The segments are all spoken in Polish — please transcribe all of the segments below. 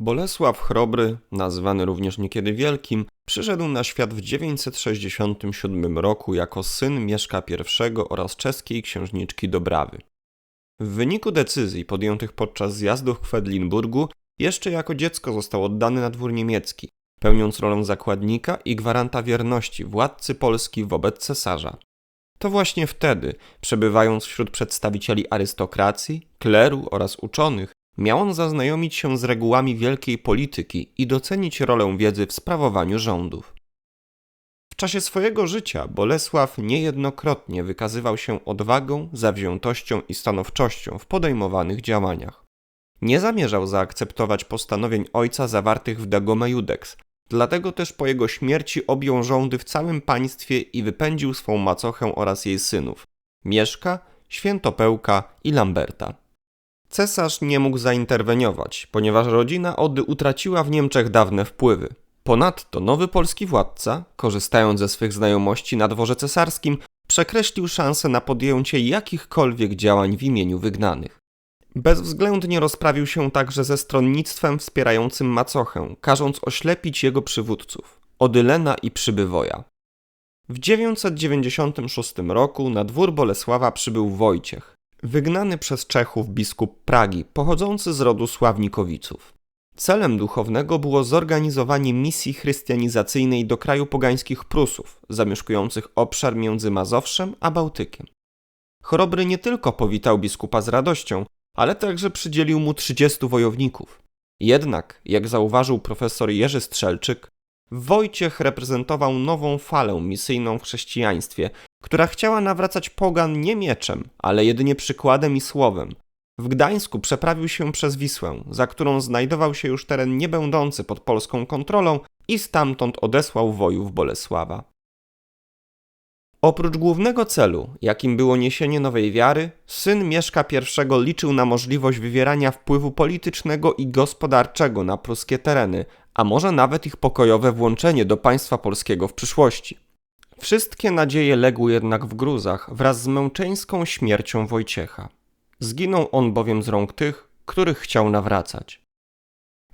Bolesław Chrobry, nazwany również niekiedy Wielkim, przyszedł na świat w 967 roku jako syn Mieszka I oraz czeskiej księżniczki Dobrawy. W wyniku decyzji podjętych podczas zjazdu w Kwedlinburgu jeszcze jako dziecko został oddany na dwór niemiecki, pełniąc rolę zakładnika i gwaranta wierności władcy Polski wobec cesarza. To właśnie wtedy, przebywając wśród przedstawicieli arystokracji, kleru oraz uczonych, miał on zaznajomić się z regułami wielkiej polityki i docenić rolę wiedzy w sprawowaniu rządów. W czasie swojego życia Bolesław niejednokrotnie wykazywał się odwagą, zawziętością i stanowczością w podejmowanych działaniach. Nie zamierzał zaakceptować postanowień ojca zawartych w Dagome Judex, dlatego też po jego śmierci objął rządy w całym państwie i wypędził swą macochę oraz jej synów Mieszka, Świętopełka i Lamberta. Cesarz nie mógł zainterweniować, ponieważ rodzina Ody utraciła w Niemczech dawne wpływy. Ponadto nowy polski władca, korzystając ze swych znajomości na dworze cesarskim, przekreślił szansę na podjęcie jakichkolwiek działań w imieniu wygnanych. Bezwzględnie rozprawił się także ze stronnictwem wspierającym macochę, każąc oślepić jego przywódców Odylena i Przybywoja. W 996 roku na dwór Bolesława przybył Wojciech, wygnany przez Czechów biskup Pragi, pochodzący z rodu Sławnikowiców. Celem duchownego było zorganizowanie misji chrystianizacyjnej do kraju pogańskich Prusów, zamieszkujących obszar między Mazowszem a Bałtykiem. Chorobry nie tylko powitał biskupa z radością, ale także przydzielił mu 30 wojowników. Jednak, jak zauważył profesor Jerzy Strzelczyk, Wojciech reprezentował nową falę misyjną w chrześcijaństwie, która chciała nawracać pogan nie mieczem, ale jedynie przykładem i słowem. W Gdańsku przeprawił się przez Wisłę, za którą znajdował się już teren niebędący pod polską kontrolą i stamtąd odesłał wojów Bolesława. Oprócz głównego celu, jakim było niesienie nowej wiary, syn Mieszka I liczył na możliwość wywierania wpływu politycznego i gospodarczego na pruskie tereny, a może nawet ich pokojowe włączenie do państwa polskiego w przyszłości. Wszystkie nadzieje legły jednak w gruzach wraz z męczeńską śmiercią Wojciecha. Zginął on bowiem z rąk tych, których chciał nawracać.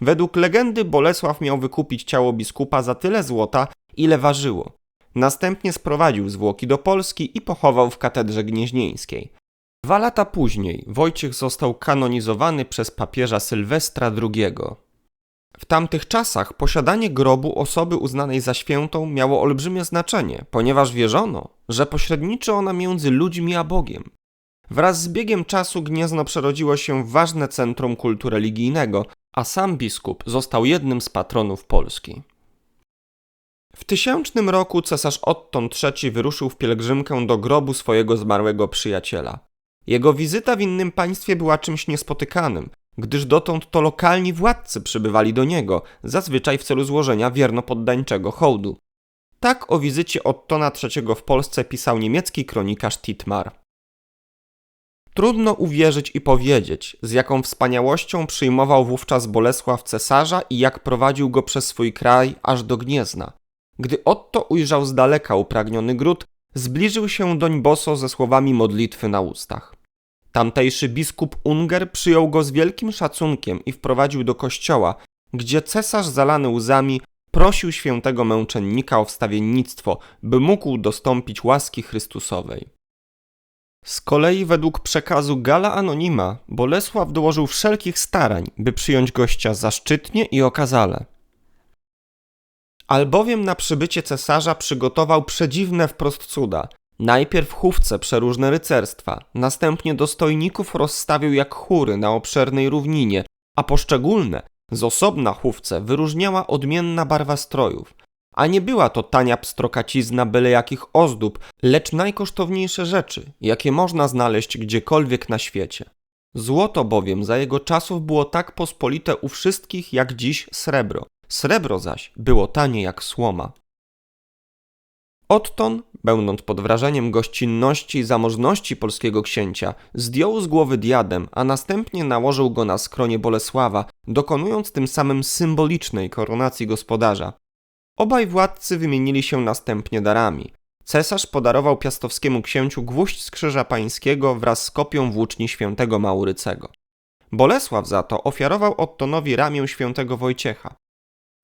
Według legendy Bolesław miał wykupić ciało biskupa za tyle złota, ile ważyło. Następnie sprowadził zwłoki do Polski i pochował w katedrze gnieźnieńskiej. Dwa lata później Wojciech został kanonizowany przez papieża Sylwestra II. W tamtych czasach posiadanie grobu osoby uznanej za świętą miało olbrzymie znaczenie, ponieważ wierzono, że pośredniczy ona między ludźmi a Bogiem. Wraz z biegiem czasu Gniezno przerodziło się w ważne centrum kultu religijnego, a sam biskup został jednym z patronów Polski. W tysięcznym roku cesarz Otton III wyruszył w pielgrzymkę do grobu swojego zmarłego przyjaciela. Jego wizyta w innym państwie była czymś niespotykanym, gdyż dotąd to lokalni władcy przybywali do niego, zazwyczaj w celu złożenia wiernopoddańczego hołdu. Tak o wizycie Ottona III w Polsce pisał niemiecki kronikarz Titmar. Trudno uwierzyć i powiedzieć, z jaką wspaniałością przyjmował wówczas Bolesław cesarza i jak prowadził go przez swój kraj aż do Gniezna. Gdy Otto ujrzał z daleka upragniony gród, zbliżył się doń boso ze słowami modlitwy na ustach. Tamtejszy biskup Unger przyjął go z wielkim szacunkiem i wprowadził do kościoła, gdzie cesarz zalany łzami prosił świętego męczennika o wstawiennictwo, by mógł dostąpić łaski Chrystusowej. Z kolei według przekazu Gala Anonima Bolesław dołożył wszelkich starań, by przyjąć gościa zaszczytnie i okazale. Albowiem na przybycie cesarza przygotował przedziwne wprost cuda. Najpierw chówce przeróżne rycerstwa, następnie dostojników rozstawił jak chóry na obszernej równinie, a poszczególne, z osobna chówce wyróżniała odmienna barwa strojów. A nie była to tania pstrokacizna byle jakich ozdób, lecz najkosztowniejsze rzeczy, jakie można znaleźć gdziekolwiek na świecie. Złoto bowiem za jego czasów było tak pospolite u wszystkich jak dziś srebro. Srebro zaś było tanie jak słoma. Otton, będąc pod wrażeniem gościnności i zamożności polskiego księcia, zdjął z głowy diadem, a następnie nałożył go na skronie Bolesława, dokonując tym samym symbolicznej koronacji gospodarza. Obaj władcy wymienili się następnie darami. Cesarz podarował piastowskiemu księciu gwóźdź z krzyża pańskiego wraz z kopią włóczni świętego Maurycego. Bolesław za to ofiarował Ottonowi ramię świętego Wojciecha.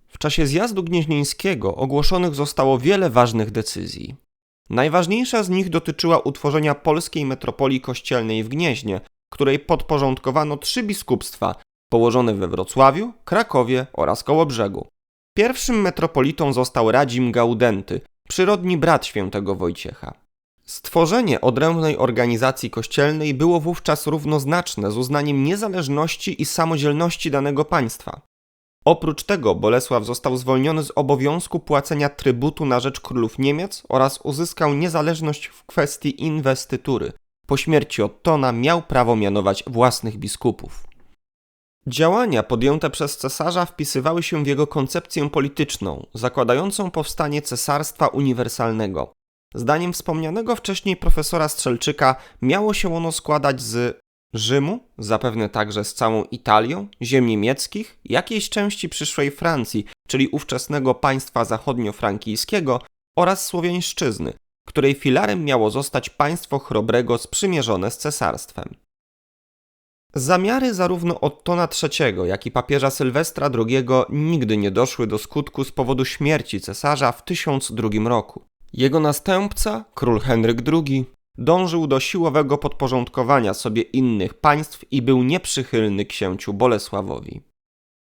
W czasie zjazdu gnieźnieńskiego ogłoszonych zostało wiele ważnych decyzji. Najważniejsza z nich dotyczyła utworzenia polskiej metropolii kościelnej w Gnieźnie, której podporządkowano trzy biskupstwa położone we Wrocławiu, Krakowie oraz Kołobrzegu. Pierwszym metropolitą został Radzim Gaudenty, przyrodni brat świętego Wojciecha. Stworzenie odrębnej organizacji kościelnej było wówczas równoznaczne z uznaniem niezależności i samodzielności danego państwa. Oprócz tego Bolesław został zwolniony z obowiązku płacenia trybutu na rzecz królów Niemiec oraz uzyskał niezależność w kwestii inwestytury. Po śmierci Ottona miał prawo mianować własnych biskupów. Działania podjęte przez cesarza wpisywały się w jego koncepcję polityczną, zakładającą powstanie cesarstwa uniwersalnego. Zdaniem wspomnianego wcześniej profesora Strzelczyka miało się ono składać z Rzymu, zapewne także z całą Italią, ziem niemieckich, jakiejś części przyszłej Francji, czyli ówczesnego państwa zachodniofrankijskiego oraz Słowiańszczyzny, której filarem miało zostać państwo Chrobrego sprzymierzone z cesarstwem. Zamiary zarówno Ottona III, jak i papieża Sylwestra II nigdy nie doszły do skutku z powodu śmierci cesarza w 1002 roku. Jego następca, król Henryk II, dążył do siłowego podporządkowania sobie innych państw i był nieprzychylny księciu Bolesławowi.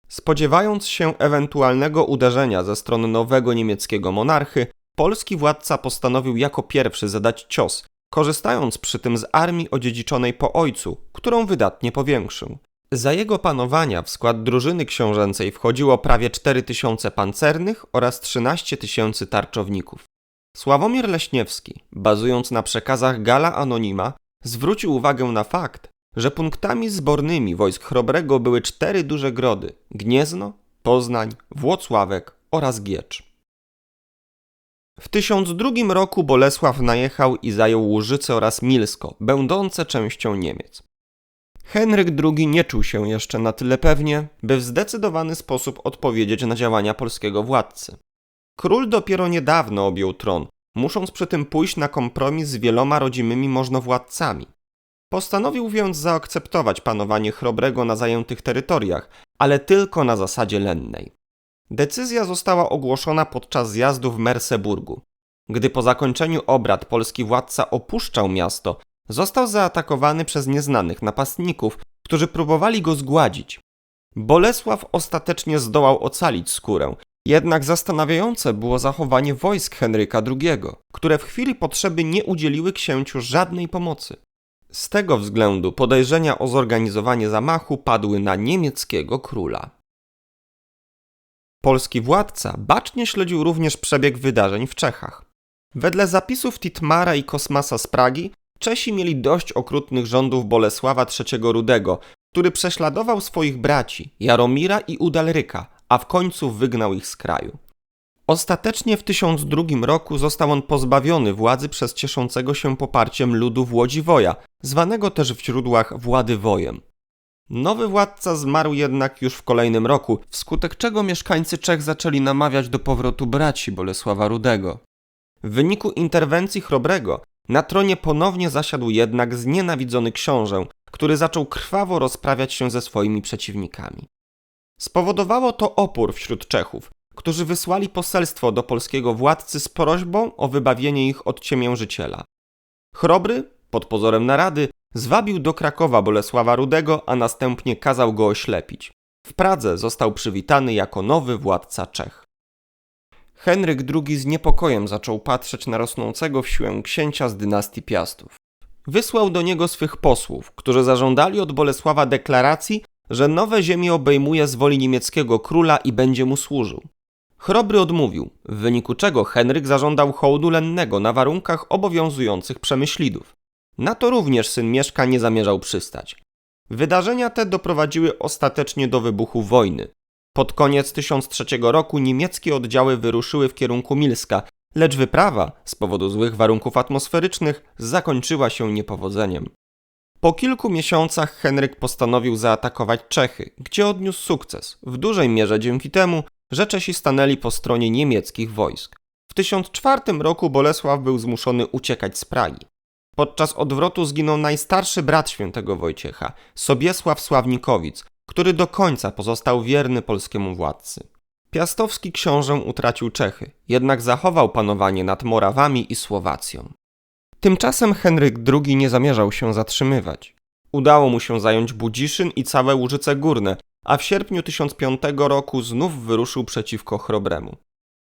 Spodziewając się ewentualnego uderzenia ze strony nowego niemieckiego monarchy, polski władca postanowił jako pierwszy zadać cios, korzystając przy tym z armii odziedziczonej po ojcu, którą wydatnie powiększył. Za jego panowania w skład drużyny książęcej wchodziło prawie 4000 pancernych oraz 13 tysięcy tarczowników. Sławomir Leśniewski, bazując na przekazach Gala Anonima, zwrócił uwagę na fakt, że punktami zbornymi wojsk Chrobrego były cztery duże grody: Gniezno, Poznań, Włocławek oraz Giecz. W 1002 roku Bolesław najechał i zajął Łużyce oraz Milsko, będące częścią Niemiec. Henryk II nie czuł się jeszcze na tyle pewnie, by w zdecydowany sposób odpowiedzieć na działania polskiego władcy. Król dopiero niedawno objął tron, musząc przy tym pójść na kompromis z wieloma rodzimymi możnowładcami. Postanowił więc zaakceptować panowanie Chrobrego na zajętych terytoriach, ale tylko na zasadzie lennej. Decyzja została ogłoszona podczas zjazdu w Merseburgu. Gdy po zakończeniu obrad polski władca opuszczał miasto, został zaatakowany przez nieznanych napastników, którzy próbowali go zgładzić. Bolesław ostatecznie zdołał ocalić skórę, jednak zastanawiające było zachowanie wojsk Henryka II, które w chwili potrzeby nie udzieliły księciu żadnej pomocy. Z tego względu podejrzenia o zorganizowanie zamachu padły na niemieckiego króla. Polski władca bacznie śledził również przebieg wydarzeń w Czechach. Wedle zapisów Titmara i Kosmasa z Pragi, Czesi mieli dość okrutnych rządów Bolesława III Rudego, który prześladował swoich braci Jaromira i Udalryka, a w końcu wygnał ich z kraju. Ostatecznie w 1002 roku został on pozbawiony władzy przez cieszącego się poparciem ludu Włodziwoja, zwanego też w źródłach Władywojem. Nowy władca zmarł jednak już w kolejnym roku, wskutek czego mieszkańcy Czech zaczęli namawiać do powrotu braci Bolesława Rudego. W wyniku interwencji Chrobrego na tronie ponownie zasiadł jednak znienawidzony książę, który zaczął krwawo rozprawiać się ze swoimi przeciwnikami. Spowodowało to opór wśród Czechów, którzy wysłali poselstwo do polskiego władcy z prośbą o wybawienie ich od ciemiężyciela. Chrobry, pod pozorem narady, zwabił do Krakowa Bolesława Rudego, a następnie kazał go oślepić. W Pradze został przywitany jako nowy władca Czech. Henryk II z niepokojem zaczął patrzeć na rosnącego w siłę księcia z dynastii Piastów. Wysłał do niego swych posłów, którzy zażądali od Bolesława deklaracji, że nowe ziemie obejmuje z woli niemieckiego króla i będzie mu służył. Chrobry odmówił, w wyniku czego Henryk zażądał hołdu lennego na warunkach obowiązujących przemyślidów. Na to również syn Mieszka nie zamierzał przystać. Wydarzenia te doprowadziły ostatecznie do wybuchu wojny. Pod koniec 1003 roku niemieckie oddziały wyruszyły w kierunku Milska, lecz wyprawa, z powodu złych warunków atmosferycznych, zakończyła się niepowodzeniem. Po kilku miesiącach Henryk postanowił zaatakować Czechy, gdzie odniósł sukces, w dużej mierze dzięki temu, że Czesi stanęli po stronie niemieckich wojsk. W 1004 roku Bolesław był zmuszony uciekać z Pragi. Podczas odwrotu zginął najstarszy brat świętego Wojciecha, Sobiesław Sławnikowic, który do końca pozostał wierny polskiemu władcy. Piastowski książę utracił Czechy, jednak zachował panowanie nad Morawami i Słowacją. Tymczasem Henryk II nie zamierzał się zatrzymywać. Udało mu się zająć Budziszyn i całe Łużyce Górne, a w sierpniu 1005 roku znów wyruszył przeciwko Chrobremu.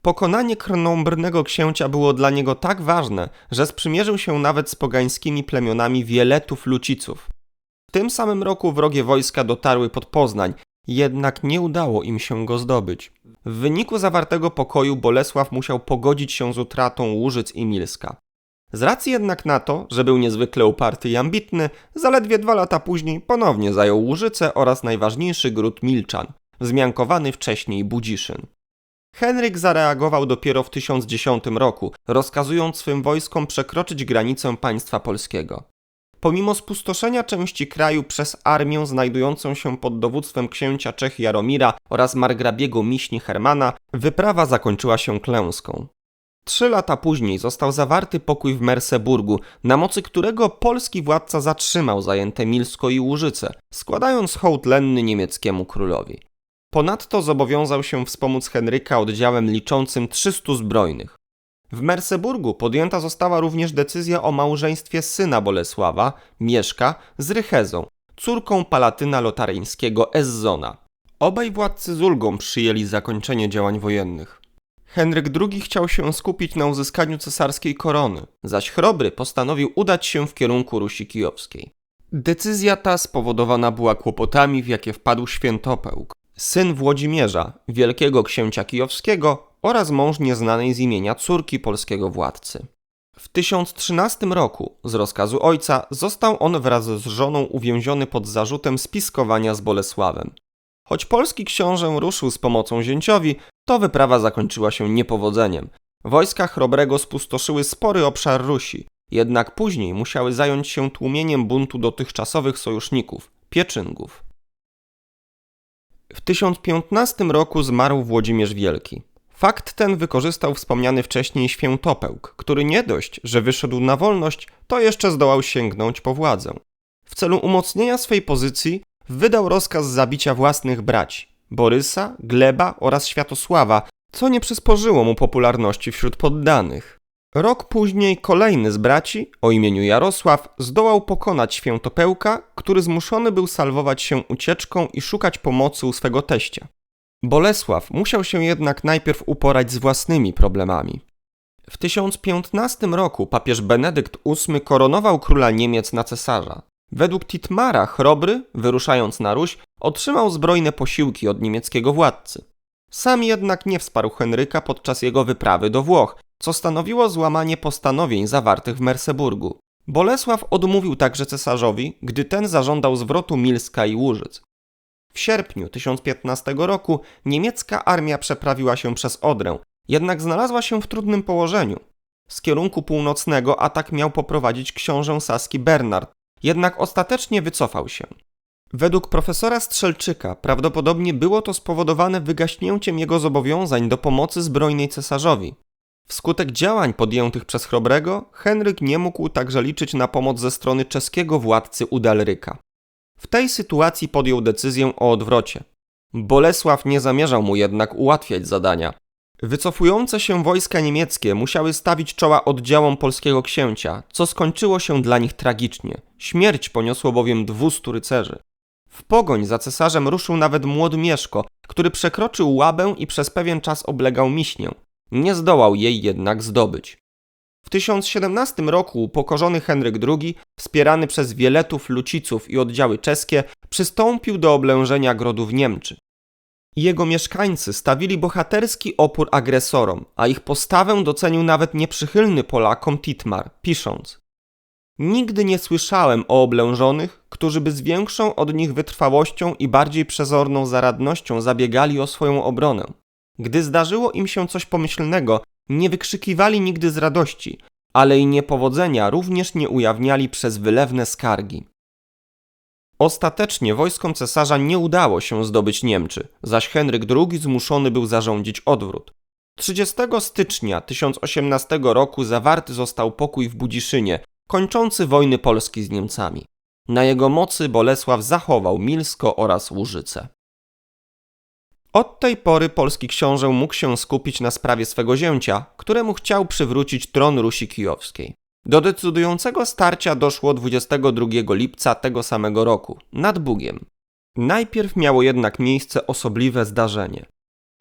Pokonanie krnąbrnego księcia było dla niego tak ważne, że sprzymierzył się nawet z pogańskimi plemionami Wieletów Luciców. W tym samym roku wrogie wojska dotarły pod Poznań, jednak nie udało im się go zdobyć. W wyniku zawartego pokoju Bolesław musiał pogodzić się z utratą Łużyc i Milska. Z racji jednak na to, że był niezwykle uparty i ambitny, zaledwie dwa lata później ponownie zajął Łużyce oraz najważniejszy gród Milczan, wzmiankowany wcześniej Budziszyn. Henryk zareagował dopiero w 1010 roku, rozkazując swym wojskom przekroczyć granicę państwa polskiego. Pomimo spustoszenia części kraju przez armię znajdującą się pod dowództwem księcia Czech Jaromira oraz margrabiego Miśni Hermana, wyprawa zakończyła się klęską. Trzy lata później został zawarty pokój w Merseburgu, na mocy którego polski władca zatrzymał zajęte Milsko i Łużyce, składając hołd lenny niemieckiemu królowi. Ponadto zobowiązał się wspomóc Henryka oddziałem liczącym 300 zbrojnych. W Merseburgu podjęta została również decyzja o małżeństwie syna Bolesława, Mieszka, z Rychezą, córką palatyna lotaryńskiego Ezzona. Obaj władcy z ulgą przyjęli zakończenie działań wojennych. Henryk II chciał się skupić na uzyskaniu cesarskiej korony, zaś Chrobry postanowił udać się w kierunku Rusi Kijowskiej. Decyzja ta spowodowana była kłopotami, w jakie wpadł Świętopełk, syn Włodzimierza, wielkiego księcia kijowskiego oraz mąż nieznanej z imienia córki polskiego władcy. W 1013 roku, z rozkazu ojca, został on wraz z żoną uwięziony pod zarzutem spiskowania z Bolesławem. Choć polski książę ruszył z pomocą zięciowi, to wyprawa zakończyła się niepowodzeniem. Wojska Chrobrego spustoszyły spory obszar Rusi, jednak później musiały zająć się tłumieniem buntu dotychczasowych sojuszników Pieczyngów. W 1015 roku zmarł Włodzimierz Wielki. Fakt ten wykorzystał wspomniany wcześniej Świętopełk, który nie dość, że wyszedł na wolność, to jeszcze zdołał sięgnąć po władzę. W celu umocnienia swej pozycji wydał rozkaz zabicia własnych braci Borysa, Gleba oraz Światosława, co nie przysporzyło mu popularności wśród poddanych. Rok później kolejny z braci, o imieniu Jarosław, zdołał pokonać Świętopełka, który zmuszony był salwować się ucieczką i szukać pomocy u swego teścia. Bolesław musiał się jednak najpierw uporać z własnymi problemami. W 1015 roku papież Benedykt VIII koronował króla Niemiec na cesarza. Według Titmara Chrobry, wyruszając na Ruś, otrzymał zbrojne posiłki od niemieckiego władcy. Sam jednak nie wsparł Henryka podczas jego wyprawy do Włoch, co stanowiło złamanie postanowień zawartych w Merseburgu. Bolesław odmówił także cesarzowi, gdy ten zażądał zwrotu Milska i Łużyc. W sierpniu 1015 roku niemiecka armia przeprawiła się przez Odrę, jednak znalazła się w trudnym położeniu. Z kierunku północnego atak miał poprowadzić książę saski Bernard, jednak ostatecznie wycofał się. Według profesora Strzelczyka prawdopodobnie było to spowodowane wygaśnięciem jego zobowiązań do pomocy zbrojnej cesarzowi. Wskutek działań podjętych przez Chrobrego, Henryk nie mógł także liczyć na pomoc ze strony czeskiego władcy Udalryka. W tej sytuacji podjął decyzję o odwrocie. Bolesław nie zamierzał mu jednak ułatwiać zadania. Wycofujące się wojska niemieckie musiały stawić czoła oddziałom polskiego księcia, co skończyło się dla nich tragicznie. Śmierć poniosło bowiem 200 rycerzy. W pogoń za cesarzem ruszył nawet młody Mieszko, który przekroczył łabę i przez pewien czas oblegał Miśnię. Nie zdołał jej jednak zdobyć. W 1017 roku upokorzony Henryk II, wspierany przez Wieletów, Luciców i oddziały czeskie, przystąpił do oblężenia grodów Niemczy. Jego mieszkańcy stawili bohaterski opór agresorom, a ich postawę docenił nawet nieprzychylny Polakom Titmar, pisząc Nigdy nie słyszałem o oblężonych, którzy by z większą od nich wytrwałością i bardziej przezorną zaradnością zabiegali o swoją obronę. Gdy zdarzyło im się coś pomyślnego, nie wykrzykiwali nigdy z radości, ale i niepowodzenia również nie ujawniali przez wylewne skargi. Ostatecznie wojskom cesarza nie udało się zdobyć Niemczy, zaś Henryk II zmuszony był zarządzić odwrót. 30 stycznia 1018 roku zawarty został pokój w Budziszynie, kończący wojny Polski z Niemcami. Na jego mocy Bolesław zachował Milsko oraz Łużyce. Od tej pory polski książę mógł się skupić na sprawie swego zięcia, któremu chciał przywrócić tron Rusi Kijowskiej. Do decydującego starcia doszło 22 lipca tego samego roku, nad Bugiem. Najpierw miało jednak miejsce osobliwe zdarzenie.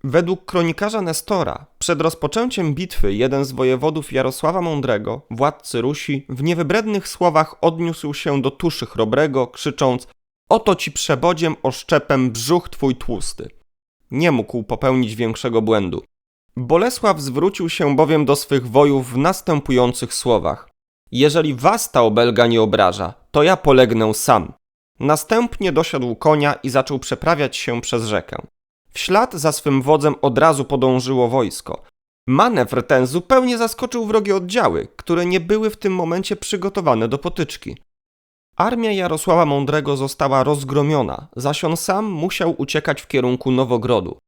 Według kronikarza Nestora, przed rozpoczęciem bitwy jeden z wojewodów Jarosława Mądrego, władcy Rusi, w niewybrednych słowach odniósł się do tuszy chrobrego, krzycząc Oto ci przebodziem oszczepem brzuch twój tłusty. Nie mógł popełnić większego błędu. Bolesław zwrócił się bowiem do swych wojów w następujących słowach. Jeżeli was ta obelga nie obraża, to ja polegnę sam. Następnie dosiadł konia i zaczął przeprawiać się przez rzekę. W ślad za swym wodzem od razu podążyło wojsko. Manewr ten zupełnie zaskoczył wrogie oddziały, które nie były w tym momencie przygotowane do potyczki. Armia Jarosława Mądrego została rozgromiona, zaś on sam musiał uciekać w kierunku Nowogrodu.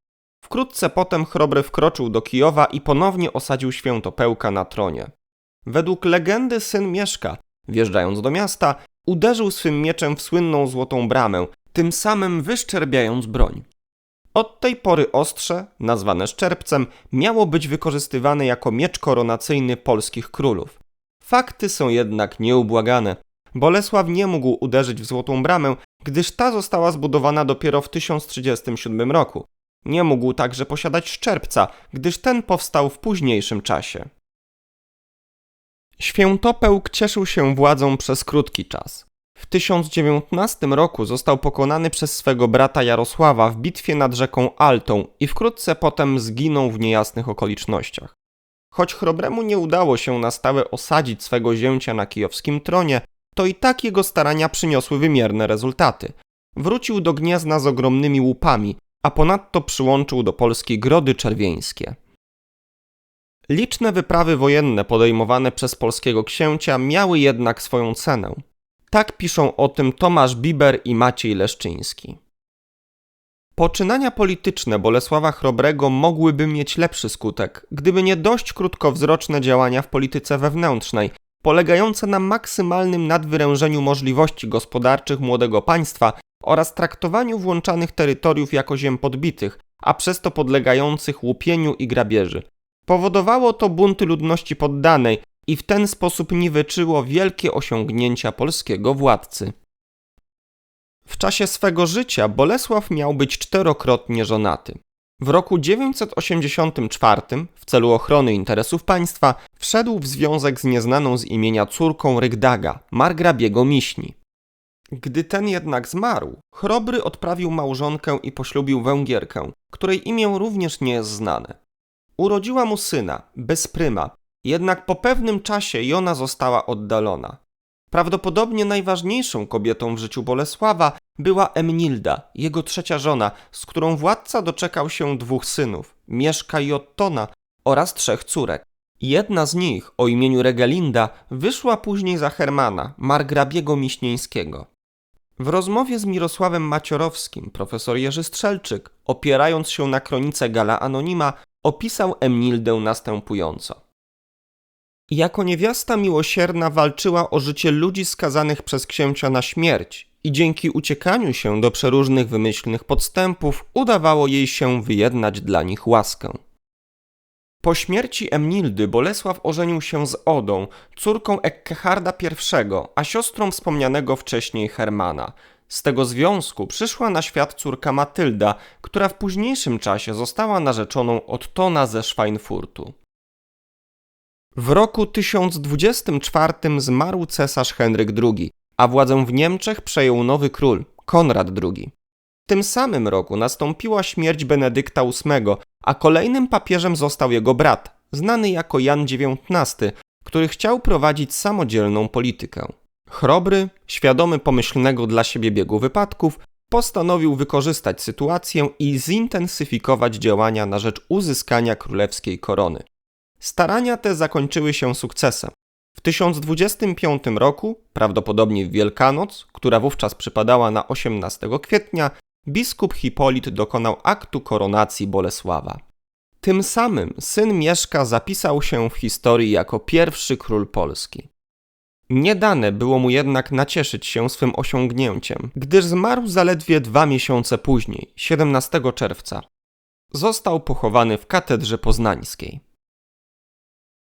Wkrótce potem Chrobry wkroczył do Kijowa i ponownie osadził Świętopełka na tronie. Według legendy syn Mieszka, wjeżdżając do miasta, uderzył swym mieczem w słynną złotą bramę, tym samym wyszczerbiając broń. Od tej pory ostrze, nazwane szczerbcem, miało być wykorzystywane jako miecz koronacyjny polskich królów. Fakty są jednak nieubłagane. Bolesław nie mógł uderzyć w Złotą Bramę, gdyż ta została zbudowana dopiero w 1037 roku. Nie mógł także posiadać szczerbca, gdyż ten powstał w późniejszym czasie. Świętopełk cieszył się władzą przez krótki czas. W 1019 roku został pokonany przez swego brata Jarosława w bitwie nad rzeką Altą i wkrótce potem zginął w niejasnych okolicznościach. Choć Chrobremu nie udało się na stałe osadzić swego zięcia na kijowskim tronie, to i tak jego starania przyniosły wymierne rezultaty. Wrócił do Gniezna z ogromnymi łupami, a ponadto przyłączył do Polski grody czerwieńskie. Liczne wyprawy wojenne podejmowane przez polskiego księcia miały jednak swoją cenę. Tak piszą o tym Tomasz Biber i Maciej Leszczyński. Poczynania polityczne Bolesława Chrobrego mogłyby mieć lepszy skutek, gdyby nie dość krótkowzroczne działania w polityce wewnętrznej, polegające na maksymalnym nadwyrężeniu możliwości gospodarczych młodego państwa oraz traktowaniu włączanych terytoriów jako ziem podbitych, a przez to podlegających łupieniu i grabieży. Powodowało to bunty ludności poddanej i w ten sposób niweczyło wielkie osiągnięcia polskiego władcy. W czasie swego życia Bolesław miał być czterokrotnie żonaty. W roku 984 w celu ochrony interesów państwa wszedł w związek z nieznaną z imienia córką Rygdaga, margrabiego Miśni. Gdy ten jednak zmarł, Chrobry odprawił małżonkę i poślubił Węgierkę, której imię również nie jest znane. Urodziła mu syna, Bezpryma, jednak po pewnym czasie i ona została oddalona. Prawdopodobnie najważniejszą kobietą w życiu Bolesława była Emnilda, jego trzecia żona, z którą władca doczekał się dwóch synów, Mieszka i Ottona oraz trzech córek. Jedna z nich, o imieniu Regelinda, wyszła później za Hermana, margrabiego Miśnieńskiego. W rozmowie z Mirosławem Maciorowskim profesor Jerzy Strzelczyk, opierając się na kronice Gala Anonima, opisał Emnildę następująco. Jako niewiasta miłosierna walczyła o życie ludzi skazanych przez księcia na śmierć i dzięki uciekaniu się do przeróżnych wymyślnych podstępów udawało jej się wyjednać dla nich łaskę. Po śmierci Emnildy Bolesław ożenił się z Odą, córką Ekkeharda I, a siostrą wspomnianego wcześniej Hermana. Z tego związku przyszła na świat córka Matylda, która w późniejszym czasie została narzeczoną Ottona ze Schweinfurtu. W roku 1024 zmarł cesarz Henryk II, a władzę w Niemczech przejął nowy król, Konrad II. W tym samym roku nastąpiła śmierć Benedykta VIII, a kolejnym papieżem został jego brat, znany jako Jan XIX, który chciał prowadzić samodzielną politykę. Chrobry, świadomy pomyślnego dla siebie biegu wypadków, postanowił wykorzystać sytuację i zintensyfikować działania na rzecz uzyskania królewskiej korony. Starania te zakończyły się sukcesem. W 1025 roku, prawdopodobnie w Wielkanoc, która wówczas przypadała na 18 kwietnia, biskup Hipolit dokonał aktu koronacji Bolesława. Tym samym syn Mieszka zapisał się w historii jako pierwszy król Polski. Nie dane było mu jednak nacieszyć się swym osiągnięciem, gdyż zmarł zaledwie dwa miesiące później, 17 czerwca. Został pochowany w katedrze poznańskiej.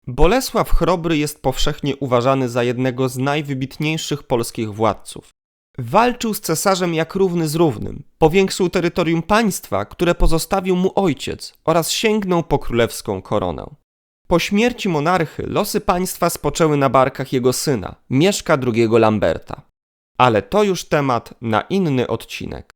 Bolesław Chrobry jest powszechnie uważany za jednego z najwybitniejszych polskich władców. Walczył z cesarzem jak równy z równym, powiększył terytorium państwa, które pozostawił mu ojciec oraz sięgnął po królewską koronę. Po śmierci monarchy losy państwa spoczęły na barkach jego syna, Mieszka II Lamberta. Ale to już temat na inny odcinek.